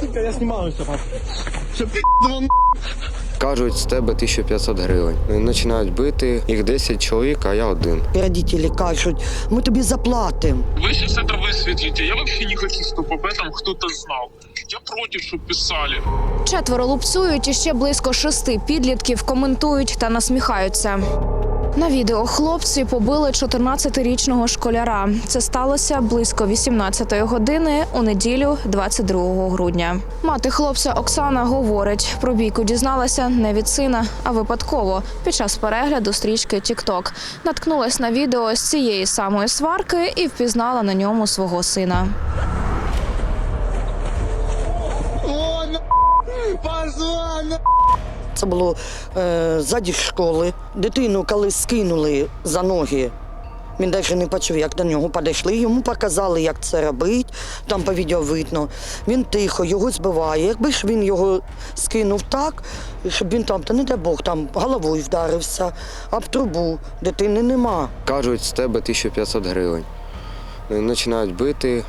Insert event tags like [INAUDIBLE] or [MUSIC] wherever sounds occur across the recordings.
Сука, я знімаюся, пап. Щоб Кажуть, з тебе 1500 гривень. Починають бити, їх 10 чоловік, а я один. І Родителі кажуть, ми тобі заплатимо. Вы сейчас это высветлите. Я вообще не хочу, чтобы об этом кто-то знал. Я против, чтобы писали. Четверо лупцюють і ще близько шести підлітків коментують та насміхаються. На відео хлопці побили 14-річного школяра. Це сталося близько 18-ї години у неділю, 22 грудня. Мати хлопця Оксана говорить, про бійку дізналася не від сина, а випадково під час перегляду стрічки TikTok. Наткнулась на відео з цієї самої сварки і впізнала на ньому свого сина. О, на... Пошла, на... Це було е, ззаді школи. Дитину, коли скинули за ноги, він навіть не почув, як до нього підійшли. Йому показали, як це робити. Там по відео видно. Він тихо, його збиває. Якби ж він його скинув так, щоб він там, та не дай Бог, там головою вдарився, об трубу. Дитини нема. Кажуть, з тебе 1500 гривень. Починають бити,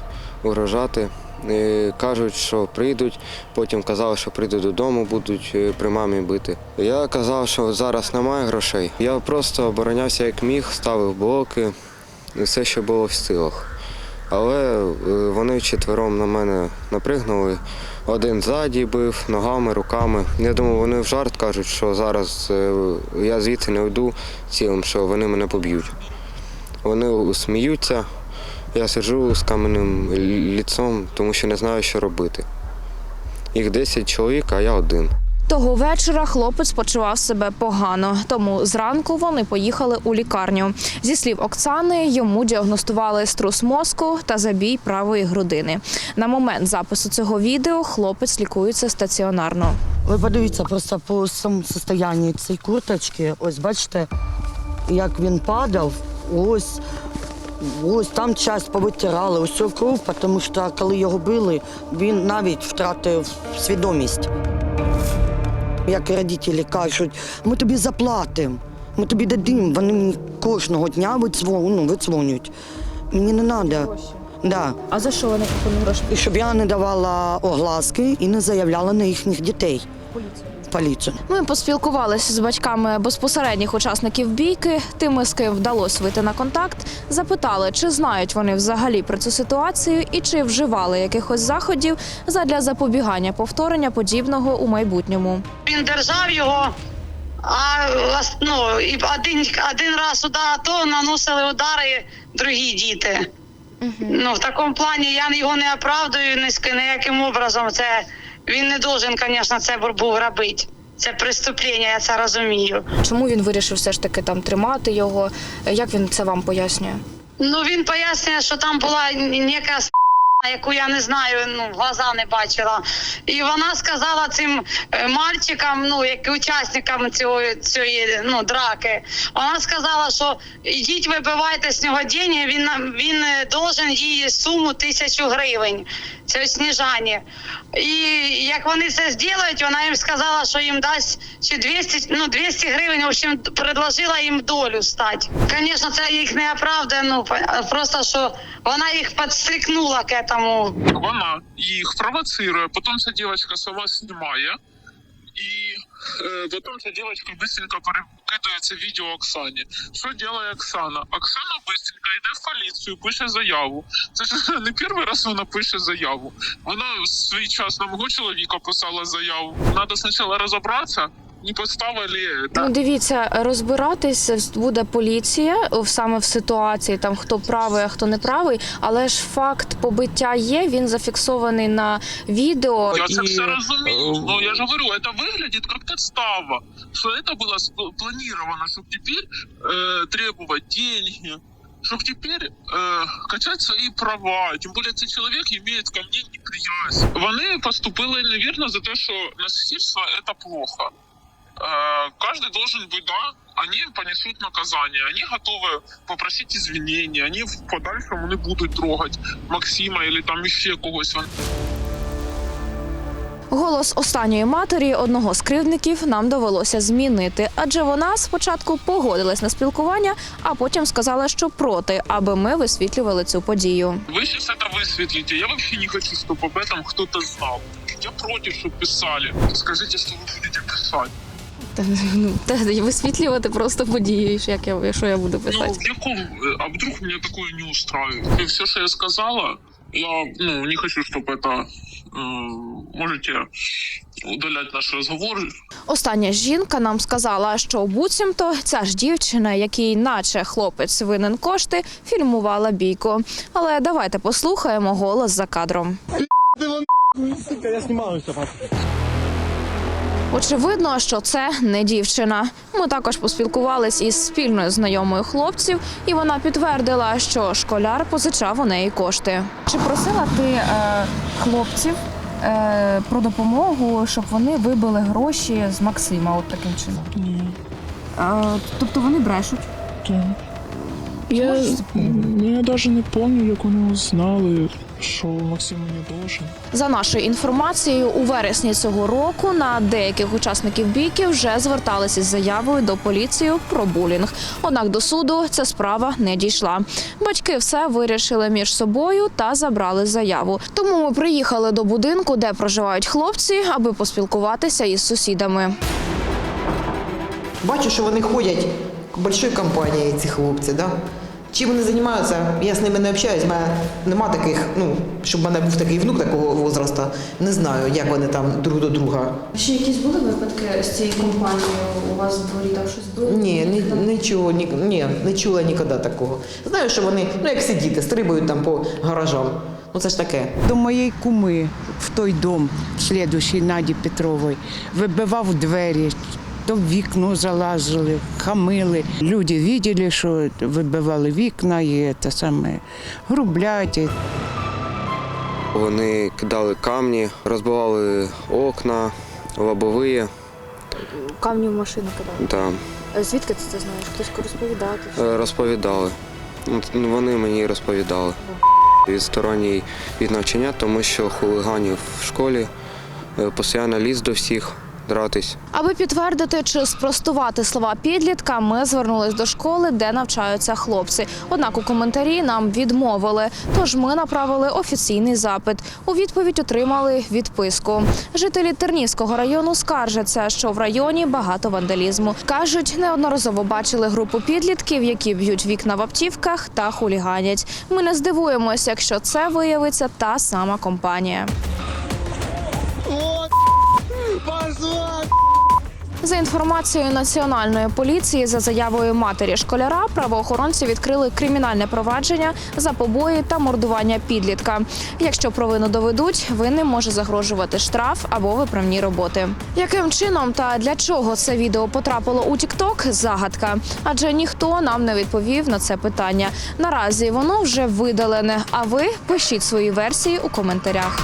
угрожати. Е, Кажуть, що прийдуть, потім казали, що прийдуть додому, будуть е, при мамі бити. Я казав, що зараз немає грошей. Я просто оборонявся як міг, ставив блоки, все, що було в силах. Але е, вони четвером на мене напригнули. Один ззаді бив, ногами, руками. Я думаю, вони в жарт кажуть, що зараз я звідси не йду цілим, що вони мене поб'ють. Вони сміються. Я сиджу з каменним ліцом, тому що не знаю, що робити. Їх 10 чоловік, а я один. Того вечора хлопець почував себе погано, тому зранку вони поїхали у лікарню. Зі слів Оксани, йому діагностували струс мозку та забій правої грудини. На момент запису цього відео хлопець лікується стаціонарно. Ви подивіться просто по самому состоянню цієї курточки. Ось бачите, як він падав, ось. Ось там часть повитирали, цю кров, тому що коли його били, він навіть втратив свідомість. Як і родителі кажуть, ми тобі заплатимо, ми тобі дадимо. Вони мені кожного дня ну, видзвонюють. Мені не треба. Да. А за що вони пропонують гроші? І щоб я не давала огласки і не заявляла на їхніх дітей. В поліцію. Ми поспілкувалися з батьками безпосередніх учасників бійки. Тими, з ким вдалося вийти на контакт, запитали, чи знають вони взагалі про цю ситуацію і чи вживали якихось заходів задля запобігання повторення подібного у майбутньому. Він держав його, а ну, і один, один раз удар, то наносили удари другі діти. Ну, в такому плані я його не оправдую ніяким образом. Це він не должен, звісно, це був робити. Це преступлення, я це розумію. Чому він вирішив все ж таки там тримати його? Як він це вам пояснює? Ну він пояснює, що там була ніяка яку я не знаю, ну глаза не бачила. І вона сказала цим е, мальчикам, ну як учасникам цього цієї ну драки. Вона сказала, що ідіть, вибивайте з нього деньги, Він він е, должен їй суму тисячу гривень. Це сніжання. І як вони це зроблять, вона їм сказала, що їм дасть чи 200, ну 200 гривень, в общем, предложила їм долю стати. Звісно, це їх не оправдує, ну просто що вона їх підстрикнула к этому. Вона їх провоцирує, потім ця дівчинка сама знімає. І е, потім ця дівчинка быстренько перекидує це відео Оксані. Що робить Оксана? Оксана быстренько йде в поліцію, пише заяву. Це ж [LAUGHS] не перший раз вона пише заяву. Вона в свій час на мого чоловіка писала заяву. Треба спочатку розібратися, не поставили. Ну, дивіться, розбиратись буде поліція в- саме в ситуації, там хто правий, а хто не правий. Але ж факт побиття є, він зафіксований на відео. Я це І, все разумею. е, Но я же говорю, это выглядит как подстава, что это было спланировано, чтобы теперь э, требовать деньги, чтобы теперь э, качать свои права. Тем более цей человек имеет ко мне неприязнь. Вони поступили невірно за те, що насильство это плохо. Э, каждый должен быть, да, они понесут наказание, они готовы попросить извинения, они в подальшому не будуть трогать Максима или там іще когось. Голос останньої матері одного з кривдників нам довелося змінити, адже вона спочатку погодилась на спілкування, а потім сказала, що проти, аби ми висвітлювали цю подію. Вы сейчас это высветлите. Я вообще не хочу, чтобы об этом кто-то знал. Я против, чтобы писали. Скажите, что вы будете писать. ну, висвітлювати просто подію, як я що я буду Ну, в яком, э, а вдруг меня такое не устраивает? И все, что я сказала, я ну, не хочу, чтобы это... э, можете удалять наш разговор. Остання жінка нам сказала, що буцімто ця ж дівчина, якій наче хлопець винен кошти, фільмувала бійку. Але давайте послухаємо голос за кадром. Ты вон, сука, я снимаю все, пап. Очевидно, що це не дівчина. Ми також поспілкувались із спільною знайомою хлопців, і вона підтвердила, що школяр позичав у неї кошти. Чи просила ти е, хлопців е, про допомогу, щоб вони вибили гроші з Максима, от таким чином? Ні. Е, тобто вони брешуть. Так. Я, ну, я навіть не пам'ятаю, як вони узнали, що Максим мені должен. За нашою інформацією, у вересні цього року на деяких учасників бійки вже зверталися із заявою до поліції про булінг. Однак до суду ця справа не дійшла. Батьки все вирішили між собою та забрали заяву. Тому ми приїхали до будинку, де проживають хлопці, аби поспілкуватися із сусідами. Бачу, що вони ходять большою компанією, ці хлопці, да? Чим вони займаються, я з ними не общаюсь, мене нема таких, ну, щоб в мене був такий внук такого возрасту. Не знаю, як вони там друг до друга. Ще якісь були випадки з цією компанією? У вас в дворі там щось було? Ні, ні, нічого, ні, ні, не чула ніколи такого. Знаю, що вони, ну як сидіти, стрибають там по гаражам. Ну це ж таке. До моєї куми в той дом, слідущий Наді Петрової, вибивав двері, то в вікно залазили, хамили. Люди бачили, що вибивали вікна і те саме грублять. Вони кидали камні, розбивали окна, лобові. Камні в машину кидали. Да. Звідки ти це знаєш? Хтось розповідав? Е, Розповідали. Ну, Вони мені розповідали. Від сторонній від навчання, тому що хулиганів в школі е, постійно ліз до всіх дратись. Аби підтвердити чи спростувати слова підлітка, ми звернулись до школи, де навчаються хлопці. Однак у коментарі нам відмовили. Тож ми направили офіційний запит. У відповідь отримали відписку. Жителі Тернівського району скаржаться, що в районі багато вандалізму. кажуть, неодноразово бачили групу підлітків, які б'ють вікна в автівках та хуліганять. Ми не здивуємося, якщо це виявиться та сама компанія. За інформацією національної поліції, за заявою матері школяра, правоохоронці відкрили кримінальне провадження за побої та мордування підлітка. Якщо провину доведуть, винним може загрожувати штраф або виправні роботи. Яким чином та для чого це відео потрапило у TikTok – загадка, адже ніхто нам не відповів на це питання. Наразі воно вже видалене. А ви пишіть свої версії у коментарях.